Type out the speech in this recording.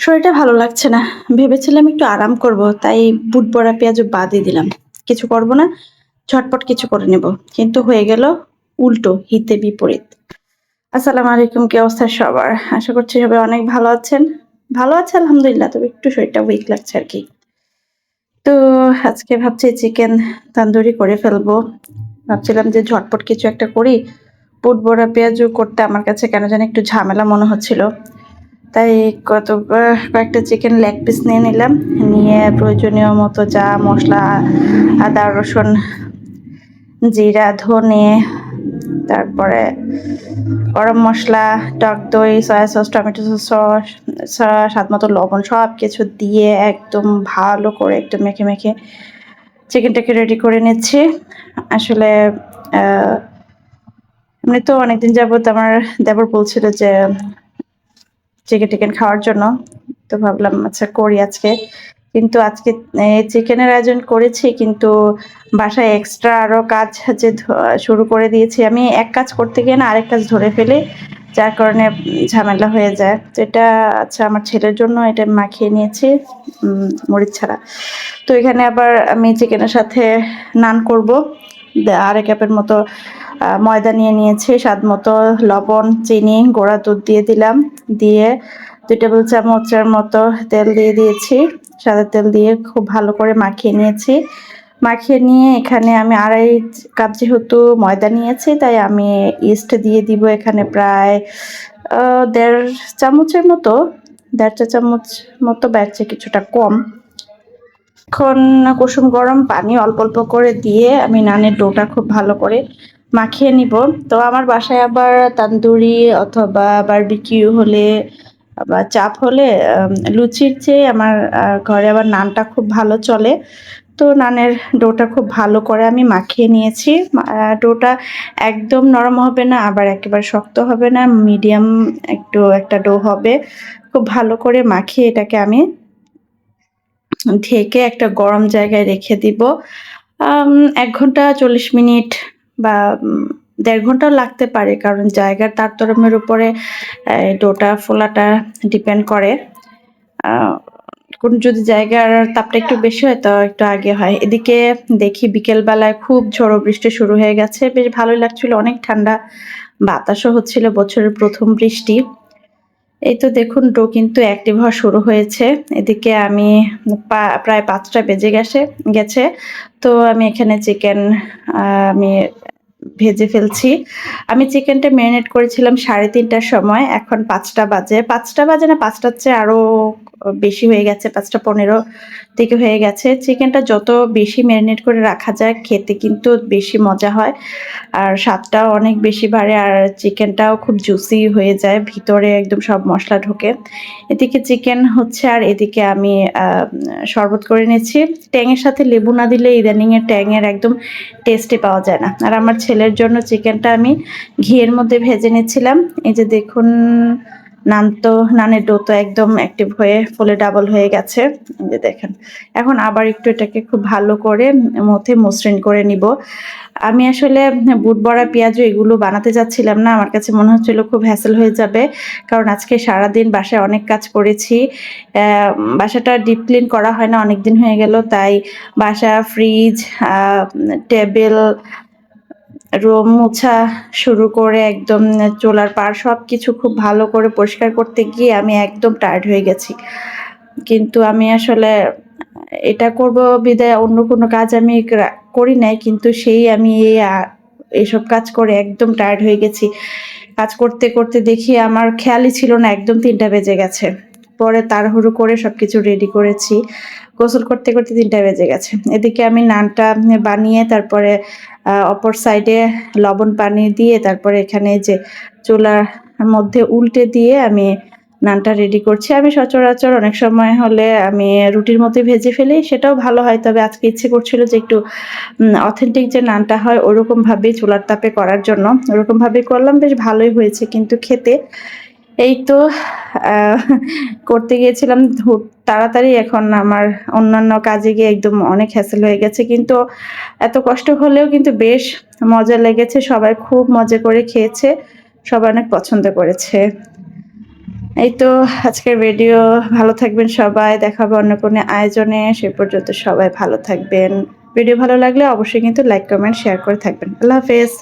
শরীরটা ভালো লাগছে না। ভেবেছিলাম একটু আরাম করব। তাই বুট বড়া পেঁয়াজু বাদই দিলাম। কিছু করব না। ঝটপট কিছু করে নেব। কিন্তু হয়ে গেল উল্টো, হিতে বিপরীত। আসসালামু আলাইকুম কি অবস্থা সবার? আশা করছি সবাই অনেক ভালো আছেন। ভালো আছে আলহামদুলিল্লাহ। তবে একটু শরীরটা উইক লাগছে আর কি তো আজকে ভাবছি চিকেন তান্দুরি করে ফেলব। ভাবছিলাম যে ঝটপট কিছু একটা করি। বুট বড়া পেঁয়াজু করতে আমার কাছে কেন জানি একটু ঝামেলা মনে হচ্ছিল। তাই কত কয়েকটা চিকেন লেগ পিস নিয়ে নিলাম। নিয়ে প্রয়োজনীয় মতো যা মশলা, আদা, রসুন, জিরা, ধনে, তারপরে গরম মশলা, টক দই সয়া সস টমেটো সস স্বাদ মতো লবণ সব কিছু দিয়ে একদম ভালো করে একটু মেখে মেখে চিকেনটাকে রেডি করে নিচ্ছি। আসলে এমনি তো অনেকদিন যাবত আমার দেবর বলছিল যে চিকেন টিকেন খাওয়ার জন্য। তো ভাবলাম আচ্ছা করি আজকে। কিন্তু আজকে চিকেনের আয়োজন করেছি, কিন্তু বাসায় এক্সট্রা আরও কাজ যে শুরু করে দিয়েছি। আমি এক কাজ করতে গিয়ে না আরেক কাজ ধরে ফেলি, যার কারণে ঝামেলা হয়ে যায়। তো এটা আচ্ছা আমার ছেলের জন্য এটা মাখিয়ে নিয়েছি মরিচ ছাড়া। তো এখানে আবার আমি চিকেনের সাথে নান করব। আরেক কাপের মতো ময়দা নিয়ে নিয়েছি, স্বাদ মতো লবণ, চিনি, গোড়া দুধ দিয়ে দিলাম, দিয়ে দুই টেবিল চামচের মতো তেল দিয়ে দিয়েছি। সাদা তেল দিয়ে খুব ভালো করে মাখিয়ে নিয়েছি। মাখিয়ে নিয়ে এখানে আমি আড়াই কাপ যেহেতু ময়দা নিয়েছি, তাই আমি ইস্ট দিয়ে দিব এখানে প্রায় দেড় চামচের মতো, দেড় চা চামচ মতো ব্যাচে কিছুটা কম। এখন কুসুম গরম পানি অল্প অল্প করে দিয়ে আমি নানের ডোটা খুব ভালো করে মাখিয়ে নিব। তো আমার বাসায় আবার তান্দুরি অথবা বারবিকিউ হলে বা চাপ হলে লুচির চেয়ে আমার ঘরে আবার নানটা খুব ভালো চলে। তো নানের ডোটা খুব ভালো করে আমি মাখিয়ে নিয়েছি। ডোটা একদম নরম হবে না, আবার একেবারে শক্ত হবে না, মিডিয়াম একটু একটা ডো হবে। খুব ভালো করে মাখিয়ে এটাকে আমি ঢেকে একটা গরম জায়গায় রেখে দিব। এক ঘণ্টা চল্লিশ মিনিট বা দেড় ঘন্টাও লাগতে পারে, কারণ জায়গার তারতরমের উপরে ডোটা, ফোলাটা ডিপেন্ড করে। কোন, যদি জায়গার তাপটা একটু বেশি হয়, তো একটু আগে হয়। এদিকে দেখি বিকেলবেলায় খুব ঝড়ো বৃষ্টি শুরু হয়ে গেছে। বেশ ভালোই লাগছিল, অনেক ঠান্ডা বাতাসও হচ্ছিল বছরের প্রথম বৃষ্টি। এই তো দেখুন, ডো কিন্তু অ্যাক্টিভ হওয়া শুরু হয়েছে। এদিকে আমি প্রায় পাঁচটা বেজে গেছে গেছে। তো আমি এখানে চিকেন আমি ভেজে ফেলছি। আমি চিকেনটা ম্যারিনেট করেছিলাম সাড়ে তিনটার সময়, এখন পাঁচটা বাজে। পাঁচটা বাজে না, পাঁচটার চেয়ে আরও বেশি হয়ে গেছে, পাঁচটা পনেরো থেকে হয়ে গেছে। চিকেনটা যত বেশি ম্যারিনেট করে রাখা যায়, খেতে কিন্তু বেশি মজা হয়। আর স্বাদটাও অনেক বেশি বাড়ে আর চিকেনটাও খুব জুসি হয়ে যায়, ভিতরে একদম সব মশলা ঢোকে। এদিকে চিকেন হচ্ছে আর এদিকে আমি শরবত করে নিয়েছি। ট্যাংয়ের সাথে লেবু না দিলে ইদানিংয়ের ট্যাংয়ের একদম টেস্টে পাওয়া যায় না। আর আমার ছেলের জন্য চিকেনটা আমি ঘিয়ের মধ্যে ভেজে নিচ্ছিলাম এই যে দেখুন নান তো নানের ডো তো একদম অ্যাক্টিভ হয়ে ফুলে ডাবল হয়ে গেছে। যে দেখেন, এখন আবার একটু এটাকে খুব ভালো করে মধ্যে মসৃণ করে নিব। আমি আসলে বুট বড়া পেঁয়াজও এগুলো বানাতে যাচ্ছিলাম না, আমার কাছে মনে হচ্ছিল খুব হ্যাসেল হয়ে যাবে। কারণ আজকে সারাদিন বাসায় অনেক কাজ করেছি। বাসাটা ডিপ ক্লিন করা হয় না অনেক দিন হয়ে গেল, তাই বাসা ফ্রিজ টেবিল রোম মোছা শুরু করে একদম চোলার পার সব কিছু খুব ভালো করে পরিষ্কার করতে গিয়ে আমি একদম টায়ার্ড হয়ে গেছি। কিন্তু আমি আসলে এটা করব বিদায় অন্য কোনো কাজ আমি করি নাই, কিন্তু সেই আমি এই এইসব কাজ করে একদম টায়ার্ড হয়ে গেছি। কাজ করতে করতে দেখি আমার খেয়ালই ছিল না, একদম তিনটা বেজে গেছে। পরে তাড়াহুড়ো করে সব কিছু রেডি করেছি। গোসল করতে করতে তিনটা বেজে গেছে। এদিকে আমি নানটা বানিয়ে তারপরে অপর সাইডে লবণ পানি দিয়ে তারপরে এখানে যে চুলার মধ্যে উল্টে দিয়ে আমি নানটা রেডি করছি। আমি সচরাচর অনেক সময় হলে আমি রুটির মধ্যে ভেজে ফেলি, সেটাও ভালো হয়। তবে আজকে ইচ্ছে করছিল যে একটু অথেন্টিক যে নানটা হয়, ওরকমভাবেই চুলার তাপে করার জন্য ওরকমভাবেই করলাম। বেশ ভালোই হয়েছে কিন্তু খেতে। এই তো করতে গিয়েছিলাম। তাড়াতাড়ি এখন আমার অন্যান্য কাজে গিয়ে একদম অনেক হ্যাসেল হয়ে গেছে। কিন্তু এত কষ্ট হলেও কিন্তু বেশ মজা লেগেছে। সবাই খুব মজা করে খেয়েছে। সবাই অনেক পছন্দ করেছে। এই তো আজকের ভিডিও ভালো থাকবেন সবাই। দেখাবো অন্য কোনো আয়োজনে। সে পর্যন্ত সবাই ভালো থাকবেন। ভিডিও ভালো লাগলে অবশ্যই কিন্তু লাইক কমেন্ট শেয়ার করে থাকবেন। আল্লাহ হাফেজ।